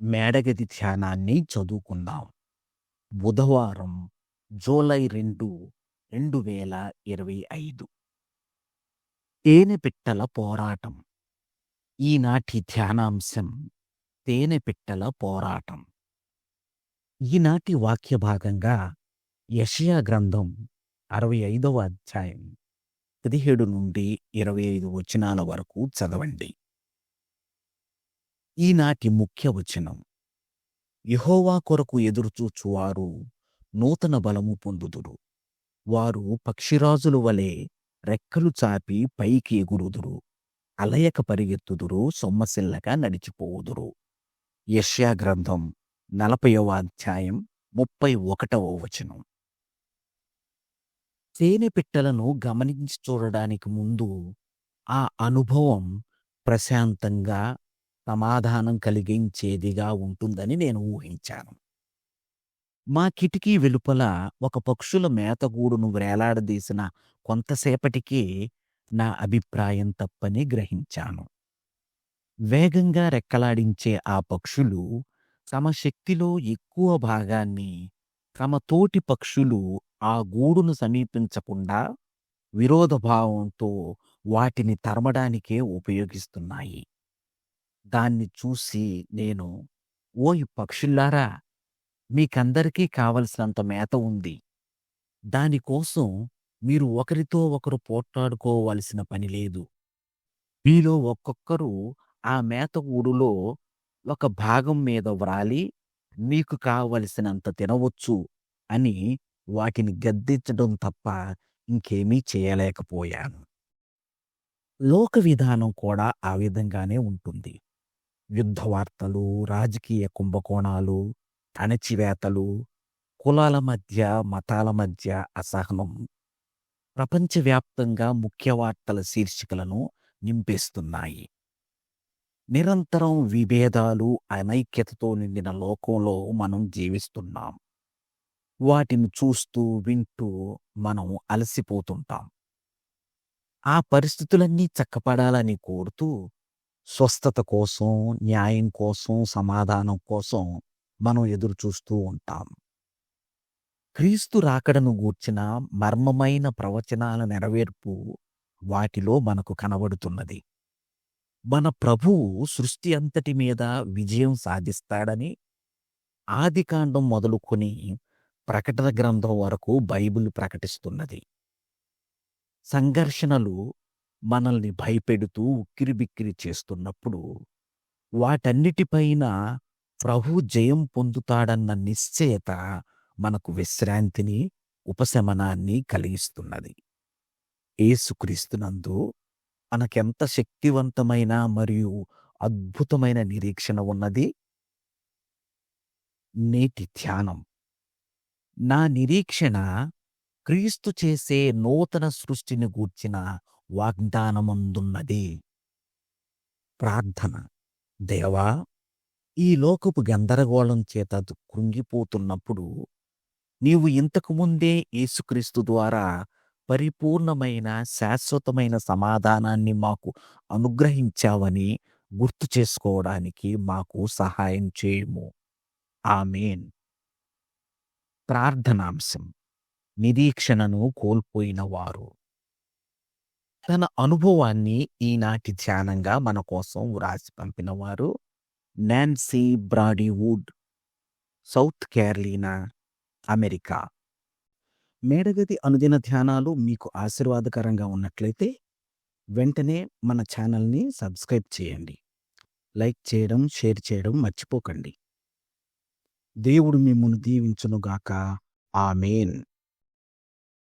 మేడగది ధ్యానాన్ని చదువుకుందాం. బుధవారం జూలై రెండు రెండు వేల ఇరవై ఐదు. తేనెపిట్టల పోరాటం. ఈనాటి ధ్యానాంశం తేనెపిట్టల పోరాటం. ఈనాటి వాక్య భాగంగా యషయా గ్రంథం అరవై ఐదవ అధ్యాయం పదిహేడు నుండి ఇరవై ఐదు వచనాల వరకు చదవండి. ఈనాటి ముఖ్య వచనం. యహోవా కొరకు ఎదురుచూచువారు నూతన బలము పొందుదురు. వారు పక్షిరాజుల వలె రెక్కలు చాపి పైకి ఎగురుదురు. అలయక పరిగెత్తుదురు సొమ్మసిల్లగా నడిచిపోవుదురు. యష్యా గ్రంథం నలభైవ అధ్యాయం ముప్పై ఒకటవ వచనం. తేనె పిట్టలను గమనించి చూడడానికి ముందు ఆ అనుభవం ప్రశాంతంగా సమాధానం కలిగించేదిగా ఉంటుందని నేను ఊహించాను. మా కిటికీ వెలుపల ఒక పక్షుల మేతగూడును వేలాడదీసిన కొంతసేపటికి నా అభిప్రాయం తప్పని గ్రహించాను. వేగంగా రెక్కలాడించే ఆ పక్షులు తమ శక్తిలో ఎక్కువ భాగాన్ని తమ తోటి పక్షులు ఆ గూడును సమీపించకుండా విరోధభావంతో వాటిని తరమడానికే ఉపయోగిస్తున్నాయి. దాన్ని చూసి నేను ఓయ్ పక్షుల్లారా! మీకందరికీ కావలసినంత మేత ఉంది. దానికోసం మీరు ఒకరితో ఒకరు పోట్లాడుకోవలసిన పని లేదు. మీలో ఒక్కొక్కరు ఆ మేత ఊడులో ఒక భాగం మీద వ్రాలి మీకు కావలసినంత తినవచ్చు అని వాటిని గద్దించడం తప్ప ఇంకేమీ చేయలేకపోయాను. లోక విధానం కూడా ఆ విధంగానే ఉంటుంది. యుద్ధ వార్తలు రాజకీయ కుంభకోణాలు అణచివేతలు కులాల మధ్య మతాల మధ్య అసహనం ప్రపంచవ్యాప్తంగా ముఖ్య వార్తల శీర్షికలను నింపేస్తున్నాయి. నిరంతరం విభేదాలు అనైక్యతతో నిండిన లోకంలో మనం జీవిస్తున్నాం. వాటిని చూస్తూ వింటూ మనం అలసిపోతుంటాం. ఆ పరిస్థితులన్నీ చక్కపడాలని కోరుతూ స్వస్థత కోసం న్యాయం కోసం సమాధానం కోసం మనం ఎదురు చూస్తూ ఉంటాం. క్రీస్తు రాకడను గూర్చిన మర్మమైన ప్రవచనాల నెరవేర్పు వాటిలో మనకు కనబడుతున్నది. మన ప్రభువు సృష్టి అంతటి మీద విజయం సాధిస్తాడని ఆదికాండం మొదలుకొని ప్రకటన గ్రంథం వరకు బైబిల్ ప్రకటిస్తున్నది. సంఘర్షణలు మనల్ని భయపెడుతూ ఉక్కిరిబిక్కిరి చేస్తున్నప్పుడు వాటన్నిటిపైన ప్రభు జయం పొందుతాడన్న నిశ్చయత మనకు విశ్రాంతిని ఉపశమనాన్ని కలిగిస్తున్నది. ఏసుక్రీస్తునందు మనకెంత శక్తివంతమైన మరియు అద్భుతమైన నిరీక్షణ ఉన్నది? నేటి ధ్యానం. నా నిరీక్షణ క్రీస్తు చేసే నూతన సృష్టిని గూర్చిన వాగ్దానమందున్నది. ప్రార్థన. దేవా ఈ లోకపు గందరగోళం చేత కృంగిపోతున్నప్పుడు నీవు ఇంతకు ముందే యేసుక్రీస్తు ద్వారా పరిపూర్ణమైన శాశ్వతమైన సమాధానాన్ని మాకు అనుగ్రహించావని గుర్తు చేసుకోవడానికి మాకు సహాయం చేయము. ఆమెన్. ప్రార్థనాంశం. నిరీక్షణను కోల్పోయిన వారు. తన అనుభవాన్ని ఈనాటి ధ్యానంగా మన కోసం వ్రాసి పంపినవారు Nancy Bradywood South Carolina America. మేడగది అనుదిన ధ్యానాలు మీకు ఆశీర్వాదకరంగా ఉన్నట్లయితే వెంటనే మన ఛానల్ని సబ్స్క్రైబ్ చేయండి. లైక్ చేయడం షేర్ చేయడం మర్చిపోకండి. దేవుడు మిమ్మల్ని దీవించునుగాక. ఆమెన్.